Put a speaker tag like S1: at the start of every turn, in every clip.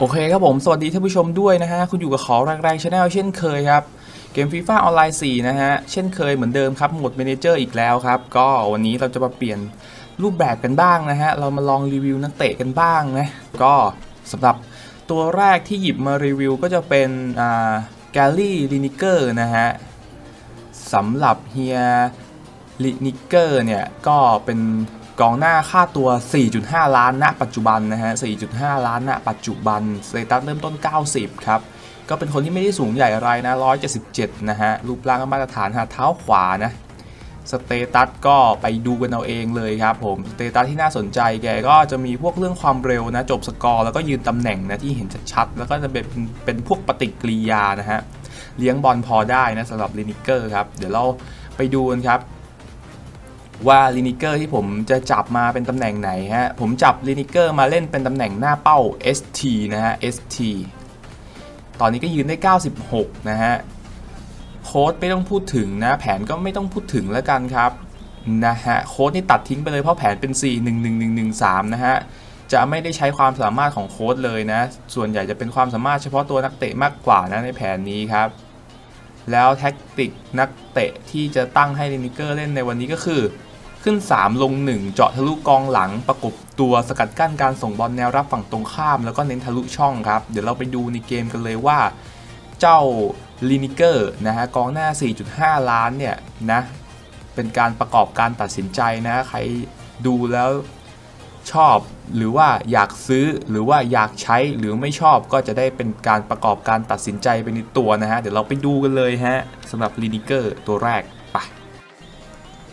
S1: โอเคครับผม สวัสดีท่านผู้ชมด้วยนะฮะ คุณอยู่กับขอแรงๆชาแนลเช่นเคยครับ เกมฟีฟ่าออนไลน์4นะฮะ เช่นเคยเหมือนเดิมครับ หมดเมนเจอร์อีกแล้วครับ ก็วันนี้เราจะมาเปลี่ยนรูปแบบกันบ้างนะฮะ เรามาลองรีวิวนักเตะกันบ้างนะ ก็สำหรับตัวแรกที่หยิบมารีวิวก็จะเป็นอ่าแกลลี่ลินิเกอร์นะฮะสำหรับเฮียลินิเกอร์เนี่ย ก็เป็น กองหน้าค่าตัว 4.5 ล้านณปัจจุบันนะฮะ 4.5 ล้านณปัจจุบันสเตตัสเริ่มต้น 90 ครับ ก็เป็นคนที่ไม่ได้สูงใหญ่อะไรนะ 177 นะฮะ รูปร่างก็มาตรฐานหาเท้าขวานะ สเตตัสก็ไปดูกันเอาเองเลยครับผม สเตตัสที่น่าสนใจแกก็จะมีพวกเรื่องความเร็วนะ จบสกอร์แล้วก็ยืนตำแหน่งนะที่เห็นชัดๆ แล้วก็จะเป็นเป็นพวกปฏิกิริยานะฮะ เลี้ยงบอลพอได้นะสำหรับลินิเกอร์ครับ เดี๋ยวเราไปดูกันครับ ว่าลินิเกอร์ที่ผมจะจับมาเป็นตำแหน่งไหนฮะ ผมจับลินิเกอร์มาเล่นเป็นตำแหน่งหน้าเป้า ST นะฮะ ST ตอนนี้ก็ยืนได้ 96 นะฮะ โค้ดไม่ต้องพูดถึงนะ แผนก็ไม่ต้องพูดถึงแล้วกันครับ นะฮะ โค้ดนี่ตัดทิ้งไปเลยเพราะแผนเป็น 4 1 1 1 1 3 นะฮะ จะไม่ได้ใช้ความสามารถของโค้ดเลยนะ ส่วนใหญ่จะเป็นความสามารถเฉพาะตัวนักเตะมากกว่านะในแผนนี้ครับ แล้วแท็กติกนักเตะที่จะตั้งให้ลินิเกอร์เล่นในวันนี้ก็คือ ขึ้น 3 ลง 1 เจาะทะลุกองหลังประกบตัวสกัดกั้นการส่งบอลแนวรับฝั่งตรงข้าม แล้วก็เน้นทะลุช่องครับ เดี๋ยวเราไปดูในเกมกันเลยว่า เจ้าลินิเกอร์นะฮะกองหน้า 4.5 ล้านเนี่ยนะเป็นการประกอบการตัดสินใจนะใครดูแล้ว ชอบ หรือว่าอยากซื้อหรือว่าอยากใช้หรือไม่ชอบก็จะได้เป็นการประกอบการตัดสินใจไปในตัวนะฮะ เดี๋ยวเราไปดูกันเลยฮะสำหรับลินิเกอร์ตัวแรกไป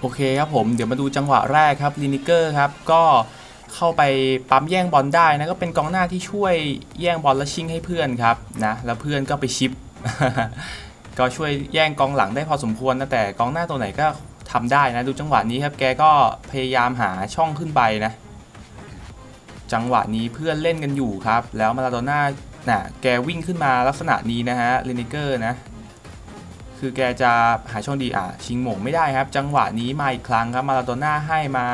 S1: โอเคครับผมเดี๋ยวมาดูจังหวะแรกครับลินิเกอร์ครับก็เข้าไปปั๊มแย่งบอลได้นะก็เป็นกองหน้าที่ช่วยแย่งบอลและชิงให้เพื่อนครับนะแล้วเพื่อนก็ไปชิปก็ช่วยแย่งกองหลังได้พอสมควรนะแต่กองหน้าตัวไหนก็ทำได้นะ ดูจังหวะนี้ครับแกก็พยายามหาช่องขึ้นไปนะ จังหวะนี้เพื่อนเล่นกันอยู่ครับ แล้วมาราโดน่าน่ะแกวิ่งขึ้นมาลักษณะนี้นะฮะลินิเกอร์นะ คือแกจะหาช่องดีอะชิงหม่งไม่ได้ครับ จังหวะนี้มาอีกครั้งครับมาราโดน่าให้มา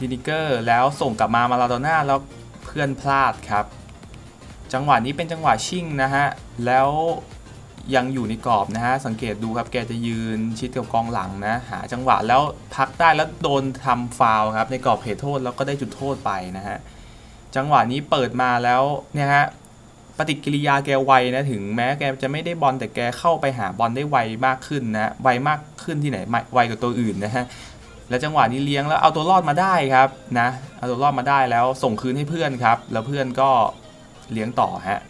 S1: ลินิเกอร์แล้วส่งกลับมามาราโดน่าแล้วเพื่อนพลาดครับ จังหวะนี้เป็นจังหวะชิงนะฮะแล้ว ยังอยู่ในกรอบนะฮะ สังเกตดูครับ แกจะยืนชิดกับกองหลังนะ หาจังหวะแล้วพักได้แล้วโดนทำฟาวครับ ในกรอบเขตโทษแล้วก็ได้จุดโทษไปนะฮะ จังหวะนี้เปิดมาแล้วเนี่ยฮะ ปฏิกิริยาแกไวนะ ถึงแม้แกจะไม่ได้บอลแต่แกเข้าไปหาบอลได้ไวมากขึ้นนะ ไวมากขึ้นที่ไหนไม่ไวกว่าตัวอื่นนะฮะ แล้วจังหวะนี้เลี้ยงแล้วเอาตัวรอดมาได้ครับนะ เอาตัวรอดมาได้แล้วส่งคืนให้เพื่อนครับ แล้วเพื่อนก็เลี้ยงต่อฮะ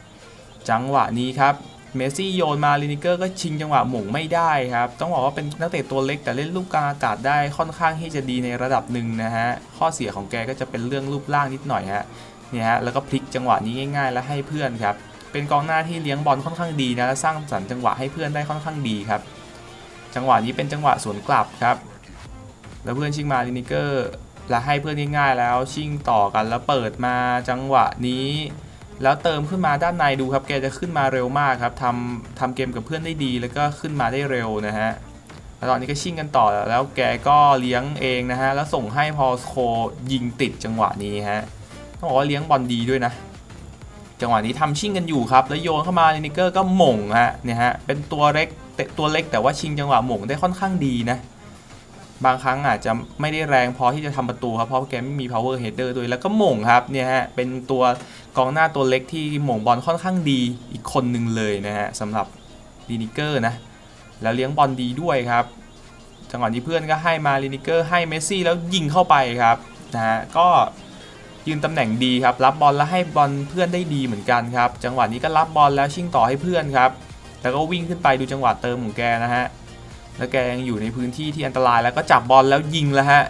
S1: จังหวะนี้ครับ เมสซี่โยนมาลินิเกอร์ก็ชิงจังหวะหม่งไม่ได้ครับ ต้องบอกว่าเป็นนักเตะตัวเล็กแต่เล่นลูกกลางอากาศได้ค่อนข้างที่จะดีในระดับหนึ่งนะฮะ ข้อเสียของแกก็จะเป็นเรื่องรูปร่างนิดหน่อยฮะ เนี่ยฮะ แล้วก็พลิกจังหวะนี้ง่าย ๆ แล้วให้เพื่อนครับ เป็นกองหน้าที่เลี้ยงบอลค่อนข้างดีนะ และสร้างสรรค์จังหวะให้เพื่อนได้ค่อนข้างดีครับ จังหวะนี้เป็นจังหวะสวนกลับครับ แล้วเพื่อนชิงมาลินิเกอร์ แล้วให้เพื่อนง่ายๆแล้วชิงต่อกันแล้วเปิดมาจังหวะนี้ แล้วเติมขึ้นมาด้านในดูครับ แกจะขึ้นมาเร็วมากครับทำทำเกมกับเพื่อนได้ดี แล้วก็ขึ้นมาได้เร็วนะฮะแล้วตอนนี้ก็ชิ่งกันต่อแล้วแกก็เลี้ยงเองนะฮะ แล้วส่งให้พอสโคยิงติดจังหวะนี้ฮะต้องบอกว่าเลี้ยงบอลดีด้วยนะ จังหวะนี้ทำชิ่งกันอยู่ครับ แล้วโยนเข้ามาลินิเกอร์ก็หม่งฮะเนี่ยฮะเป็นตัวเล็กตัวเล็กแต่ว่าชิงจังหวะหม่งได้ค่อนข้างดีนะ บางครั้งอาจจะไม่ได้แรงพอที่จะทำประตูครับ เพราะแกไม่มี power header ด้วยแล้วก็หม่งครับเนี่ยฮะเป็นตัวกองหน้าตัวเล็กที่หม่งบอลค่อนข้างดีอีกคนหนึ่งเลยนะฮะสำหรับลินิเกอร์นะแล้วเลี้ยงบอลดีด้วยครับ จังหวะนี้เพื่อนก็ให้มาลินิเกอร์ให้เมสซี่แล้วยิงเข้าไปครับนะฮะก็ยืนตำแหน่งดีครับ รับบอลแล้วให้บอลเพื่อนได้ดีเหมือนกันครับ จังหวะนี้ก็รับบอลแล้วชิ่งต่อให้เพื่อนครับ แล้วก็วิ่งขึ้นไปดูจังหวะเติมของแกนะฮะ แล้วแกยังอยู่ในพื้นที่ที่อันตรายแล้วก็จับบอลแล้วยิงแล้วฮะ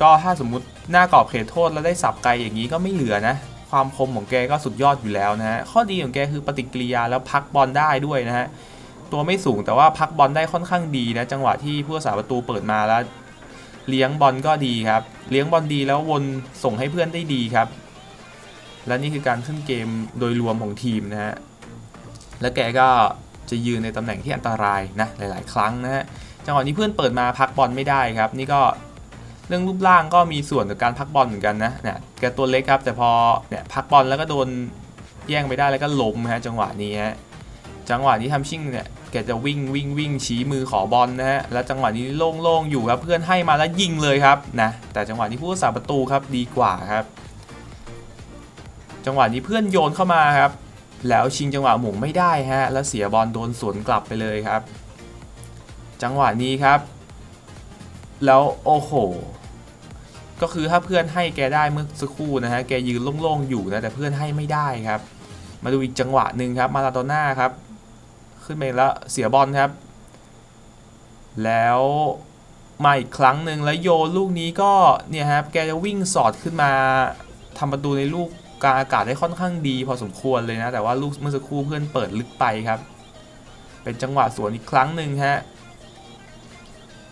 S1: ก็ถ้าสมมุติหน้ากรอบเขตโทษแล้วได้สับไกลอย่างนี้ก็ไม่เหลือนะ ความคมของแกก็สุดยอดอยู่แล้วนะฮะ ข้อดีของแกคือปฏิกิริยาแล้วพักบอลได้ด้วยนะฮะ ตัวไม่สูงแต่ว่าพักบอลได้ค่อนข้างดีนะ จังหวะที่ผู้รักษาประตูเปิดมาแล้ว เลี้ยงบอลก็ดีครับ เลี้ยงบอลดีแล้ววนส่งให้เพื่อนได้ดีครับ และนี่คือการขึ้นเกมโดยรวมของทีมนะฮะ แล้วแกก็ จะยืนในตำแหน่งที่อันตรายนะหลาย ๆ ครั้งนะฮะจังหวะนี้เพื่อนเปิดมาพักบอลไม่ได้ครับ นี่ก็เรื่องรูปร่างก็มีส่วนกับการพักบอลเหมือนกันนะเนี่ยแกตัวเล็กครับ แต่พอเนี่ยพักบอลแล้วก็โดนแย่งไปได้แล้วก็ล้มฮะจังหวะนี้ฮะจังหวะนี้ทำชิ่งเนี่ยแกจะวิ่งวิ่งวิ่งชี้มือขอบอลนะฮะแล้วจังหวะนี้โล่งๆอยู่ครับเพื่อนให้มาแล้วยิงเลยครับนะแต่จังหวะนี้ผู้รักษาประตูครับดีกว่าครับ จังหวะนี้เพื่อนโยนเข้ามาครับ แล้วชิงจังหวะหม่งไม่ได้ฮะ แล้วเสียบอลโดนสวนกลับไปเลยครับ จังหวะนี้ครับ แล้วโอ้โห ก็คือถ้าเพื่อนให้แกได้เมื่อสักครู่นะฮะ แกยืนโล่งๆอยู่นะ แต่เพื่อนให้ไม่ได้ครับ มาดูอีกจังหวะหนึ่งครับ มาลาโดน่าครับ ขึ้นไปแล้วเสียบอลครับ แล้วมาอีกครั้งหนึ่งแล้วโยลูกนี้ก็เนี่ยครับ แกจะวิ่งสอดขึ้นมาทำประตูในลูก กลางอากาศได้ค่อนข้างดีพอสมควรเลยนะ แต่ว่าลูกเมื่อสักครู่เพื่อนเปิดลึกไปครับ เป็นจังหวะสวนอีกครั้งหนึ่งฮะ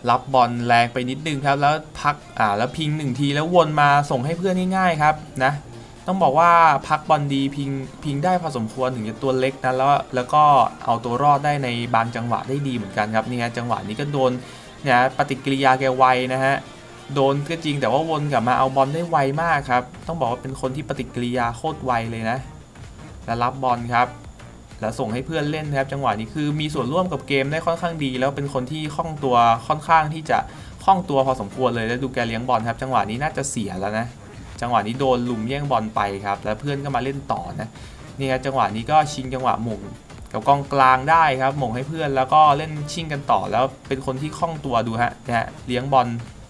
S1: รับบอลแรงไปนิดนึงครับ แล้วพักอ่าแล้วพิงหนึ่งทีแล้ววนมาส่งให้เพื่อนง่ายๆครับนะต้องบอกว่าพักบอลดีพิงพิงได้พอสมควรถึงจะตัวเล็กนะแล้วแล้วก็เอาตัวรอดได้ในบางจังหวะได้ดีเหมือนกันครับนี่ฮะจังหวะนี้ก็โดนเนี่ยปฏิกิริยาแกไวนะฮะ โดนก็จริงแต่ว่าวนกลับมาเอาบอลได้ไวมากครับ ต้องบอกว่าเป็นคนที่ปฏิกิริยาโคตรไวเลยนะ แล้วรับบอลครับ แล้วส่งให้เพื่อนเล่นครับ จังหวะนี้คือมีส่วนร่วมกับเกมได้ค่อนข้างดี แล้วเป็นคนที่คล่องตัวค่อนข้างที่จะคล่องตัวพอสมควรเลยแล้วดูแกเลี้ยงบอลครับ จังหวะนี้น่าจะเสียแล้วนะ จังหวะนี้โดนลุมแย่งบอลไปครับ แล้วเพื่อนก็มาเล่นต่อนะนี่ครับจังหวะนี้ก็ชิงจังหวะหม่งกับกองกลางได้ครับหม่งให้เพื่อนแล้วก็เล่นชิงกันต่อแล้วเป็นคนที่คล่องตัวดูฮะนะฮะเลี้ยงบอล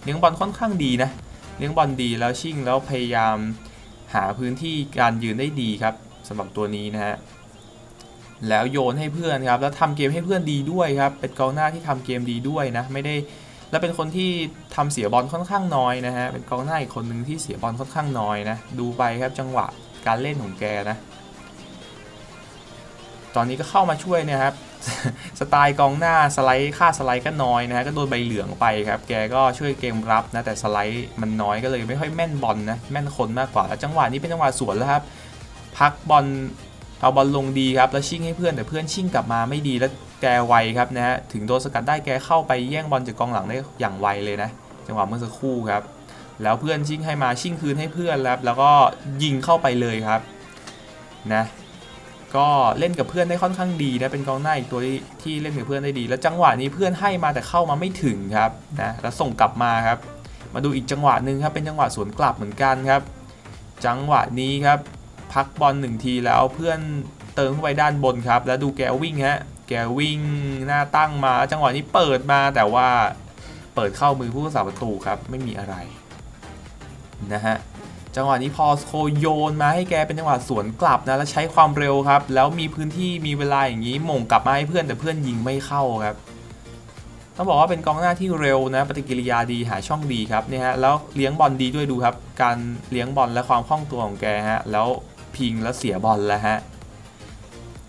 S1: ลี้ยงบอลค่อนข้างดีนะ เลี้ยงบอลดีแล้วชิงแล้วพยายามหาพื้นที่การยืนได้ดีครับสำหรับตัวนี้นะฮะแล้วโยนให้เพื่อนครับ แล้วทำเกมให้เพื่อนดีด้วยครับ เป็นกองหน้าที่ทำเกมดีด้วยนะ ไม่ได้ แล้วเป็นคนที่ทำเสียบอลค่อนข้างน้อยนะฮะ เป็นกองหน้าอีกคนหนึ่งที่เสียบอลค่อนข้างน้อยนะ ดูไปครับจังหวะการเล่นของแกนะ ตอนนี้ก็เข้ามาช่วยนะครับ สไตล์กองหน้าสไลด์ค่าสไลด์ก็น้อยนะฮะก็โดนใบเหลืองไปครับ แกก็ช่วยเกมรับนะแต่สไลด์มันน้อยก็เลยไม่ค่อยแม่นบอลนะแม่นคนมากกว่าแล้วจังหวะนี้เป็นจังหวะสวนแล้วครับ พักบอลเอาบอลลงดีครับแล้วชิ่งให้เพื่อนแต่เพื่อนชิ่งกลับมาไม่ดีแล้วแกไวครับนะฮะถึงโดนสกัดได้แกเข้าไปแย่งบอลจากกองหลังได้อย่างไวเลยนะ จังหวะเมื่อสักครู่ครับ แล้วเพื่อนชิ่งให้มาชิ่งคืนให้เพื่อนแล้วแล้วก็ยิงเข้าไปเลยครับนะ ก็เล่นกับเพื่อนได้ค่อนข้างดีนะเป็นกองหน้าอีกตัวที่ที่เล่นกับเพื่อนได้ดี แล้วจังหวะนี้เพื่อนให้มาแต่เข้ามาไม่ถึงครับนะแล้วส่งกลับมาครับ มาดูอีกจังหวะหนึ่งครับเป็นจังหวะสวนกลับเหมือนกันครับ จังหวะนี้ครับพักบอลหนึ่งทีแล้วเพื่อนเติมเข้าไปด้านบนครับ แล้วดูแกวิ่งฮะแกวิ่งหน้าตั้งมา จังหวะนี้เปิดมาแต่ว่าเปิดเข้ามือผู้รักษาประตูครับไม่มีอะไรนะฮะ จังหวะนี้พอโคโยนมาให้แกเป็นจังหวะสวนกลับนะแล้วใช้ความเร็วครับ แล้วมีพื้นที่มีเวลาอย่างนี้มงกลับมาให้เพื่อนแต่เพื่อนยิงไม่เข้าครับต้องบอกว่าเป็นกองหน้าที่เร็วนะปฏิกิริยาดีหาช่องดีครับเนี่ยฮะแล้วเลี้ยงบอลดีด้วยดูครับ การเลี้ยงบอลและความคล่องตัวของแกฮะแล้วพิงแล้วเสียบอลแล้วฮะ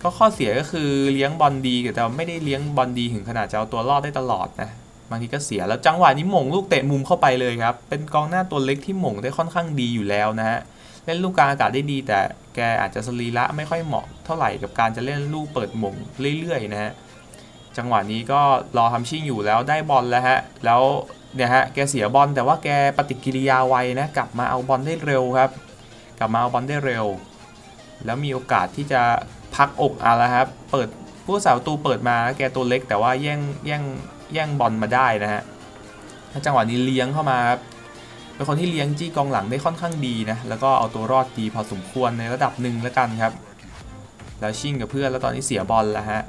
S1: ก็ข้อเสียก็คือเลี้ยงบอลดีแต่ไม่ได้เลี้ยงบอลดีถึงขนาดจะเอาตัวรอดได้ตลอดนะ บางทีก็เสียแล้วจังหวะนี้หม่งลูกเตะมุมเข้าไปเลยครับ เป็นกองหน้าตัวเล็กที่หม่งได้ค่อนข้างดีอยู่แล้วนะฮะเล่นลูกกลางอากาศได้ดี แต่แกอาจจะสรีระไม่ค่อยเหมาะเท่าไหร่กับการจะเล่นลูกเปิดหม่งเรื่อยๆนะฮะจังหวะนี้ก็รอทำชิ่งอยู่แล้วได้บอลแล้วฮะแล้วเนี่ยฮะแกเสียบอลแต่ว่าแกปฏิกิริยาไวนะกลับมาเอาบอลได้เร็วครับ กลับมาเอาบอลได้เร็ว แล้วมีโอกาสที่จะพักอกอะแล้วครับเปิดผู้สาวตูเปิดมาแกตัวเล็กแต่ว่าแย่งแย่ง แย่งบอลมาได้นะฮะจังหวะนี้เลี้ยงเข้ามาครับเป็นคนที่เลี้ยงจี้กองหลังได้ค่อนข้างดีนะ แล้วก็เอาตัวรอดดีพอสมควรในระดับหนึ่งแล้วกันครับ แล้วชิ่งกับเพื่อนแล้วตอนนี้เสียบอลแล้วฮะ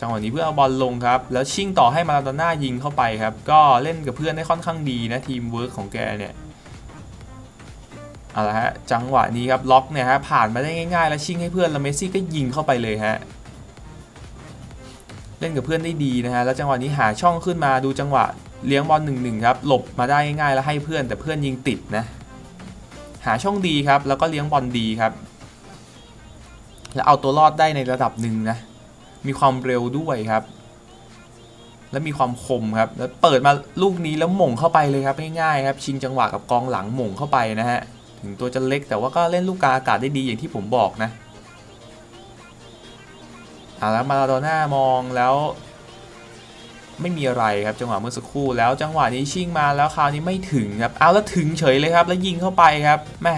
S1: จังหวะนี้เพื่อเอาบอลลงครับ แล้วชิ่งต่อให้มาลาโดน่ายิงเข้าไปครับ ก็เล่นกับเพื่อนได้ค่อนข้างดีนะทีมเวิร์กของแกเนี่ยเอาละฮะ จังหวะนี้ครับล็อกเนี่ยฮะผ่านมาได้ง่ายๆ แล้วชิ่งให้เพื่อนแล้วเมสซี่ก็ยิงเข้าไปเลยฮะ เล่นกับเพื่อนได้ดีนะฮะแล้วจังหวะนี้หาช่องขึ้นมาดูจังหวะเลี้ยงบอลหนึ่งหนึ่งครับหลบมาได้ง่ายๆแล้วให้เพื่อนแต่เพื่อนยิงติดนะหาช่องดีครับแล้วก็เลี้ยงบอลดีครับ แล้วเอาตัวรอดได้ในระดับหนึ่งนะมีความเร็วด้วยครับ และมีความคมครับ แล้วเปิดมาลูกนี้แล้วหม่งเข้าไปเลยครับง่ายๆครับ ชิงจังหวะกับกองหลังหม่งเข้าไปนะฮะถึงตัวจะเล็กแต่ว่าก็เล่นลูกกาอากาศได้ดีอย่างที่ผมบอกนะ เอาแล้วมาลาโดน่ามองแล้วไม่มีอะไรครับจังหวะเมื่อสักครู่แล้วจังหวะนี้ชิ่งมาแล้วคราวนี้ไม่ถึงครับเอาแล้วถึงเฉยเลยครับแล้วยิงเข้าไปครับแม่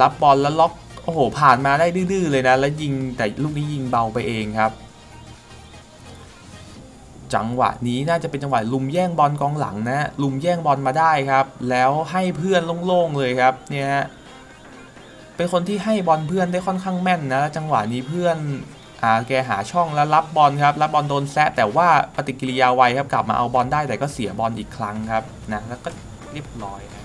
S1: รับบอลแล้วล็อกโอ้โหผ่านมาได้ดื้อเลยนะ แล้วยิงแต่ลูกนี้ยิงเบาไปเองครับ จังหวะนี้น่าจะเป็นจังหวะลุมแย่งบอลกองหลังนะลุมแย่งบอลมาได้ครับ แล้วให้เพื่อนโล่งๆเลยครับเนี่ยฮะ เป็นคนที่ให้บอลเพื่อนได้ค่อนข้างแม่นนะ จังหวะนี้เพื่อนอ่าแกหาช่องแล้วรับบอลครับ รับบอลโดนแซะแต่ว่าปฏิกิริยาไวครับกลับมาเอาบอลได้แต่ก็เสียบอลอีกครั้งครับนะแล้วก็เรียบร้อยนะ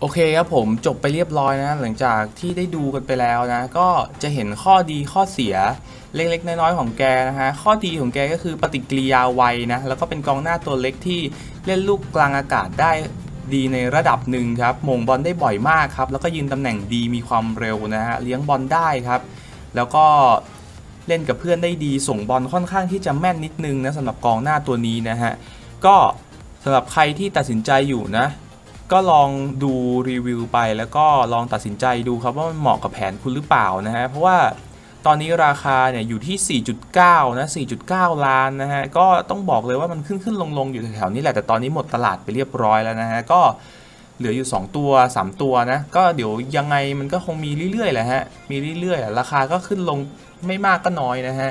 S1: โอเคครับผมจบไปเรียบร้อยนะ หลังจากที่ได้ดูกันไปแล้วนะ ก็จะเห็นข้อดีข้อเสียเล็กๆ น้อยๆของแกนะฮะข้อดีของแกก็คือปฏิกิริยาไวนะแล้วก็เป็นกองหน้าตัวเล็กที่เล่นลูกกลางอากาศได้ ดีในระดับหนึ่งครับมงบอลได้บ่อยมากครับแล้วก็ยืนตำแหน่งดีมีความเร็วนะฮะเลี้ยงบอลได้ครับ แล้วก็เล่นกับเพื่อนได้ดีส่งบอลค่อนข้างที่จะแม่นนิดนึงนะสำหรับกองหน้าตัวนี้นะฮะก็สำหรับใครที่ตัดสินใจอยู่นะ ก็ลองดูรีวิวไปแล้วก็ลองตัดสินใจดูครับว่ามันเหมาะกับแผนคุณหรือเปล่านะฮะเพราะว่า ตอนนี้ราคาเนี่ยอยู่ที่ 4.9 นะ 4.9 ล้านนะฮะ ก็ต้องบอกเลยว่ามันขึ้นขึ้นลงลงอยู่แถวๆนี้แหละ แต่ตอนนี้หมดตลาดไปเรียบร้อยแล้วนะฮะ ก็เหลืออยู่ 2 ตัว 3 ตัวนะ ก็เดี๋ยวยังไงมันก็คงมีเรื่อยๆแหละฮะ มีเรื่อยๆ ราคาก็ขึ้นลงไม่มากก็น้อยนะฮะ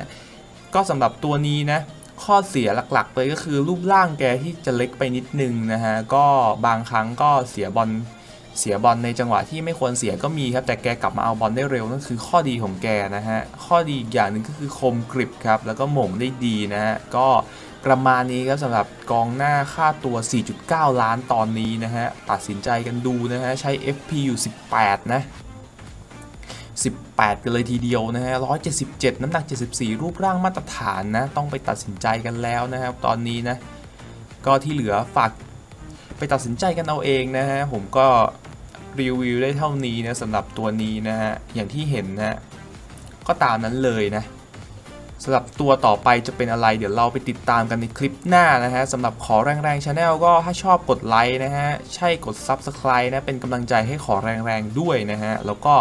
S1: ก็สำหรับตัวนี้นะ ข้อเสียหลักๆเลยก็คือรูปร่างแกที่จะเล็กไปนิดนึงนะฮะ ก็บางครั้งก็เสียบอล เสียบอลในจังหวะที่ไม่ควรเสียก็มีครับ แต่แกกลับมาเอาบอลได้เร็วนั่นคือข้อดีของแกนะฮะ ข้อดีอีกอย่างหนึ่งก็คือคมกริบครับ แล้วก็หม่งได้ดีนะฮะ ก็ประมาณนี้ครับสำหรับกองหน้าค่าตัว 4.9 ล้านตอนนี้นะฮะ ตัดสินใจกันดูนะฮะ ใช้ FP อยู่ 18 นะ 18 กันเลยทีเดียวนะฮะ 177 น้ำหนัก 74 รูปร่างมาตรฐานนะ ต้องไปตัดสินใจกันแล้วนะครับ ตอนนี้นะ ก็ที่เหลือฝากไปตัดสินใจกันเอาเองนะฮะ ผมก็ รีวิวได้เท่านี้นะสำหรับตัวนี้นะฮะอย่างที่เห็นนะก็ตามนั้นเลยนะสำหรับตัวต่อไปจะเป็นอะไร เดี๋ยวเราไปติดตามกันในคลิปหน้านะฮะสำหรับขอแรงแรงชาแนลก็ถ้าชอบกดไลค์นะฮะใช่กด Subscribe นะเป็นกำลังใจให้ขอแรงแรงด้วยนะฮะแล้วก็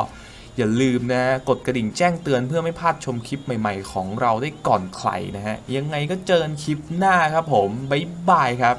S1: อย่าลืมนะกดกระดิ่งแจ้งเตือนเพื่อไม่พลาดชมคลิปใหม่ๆ ของเราได้ก่อนใครนะฮะยังไงก็เจอกันคลิปหน้าครับผมบ๊ายบายครับ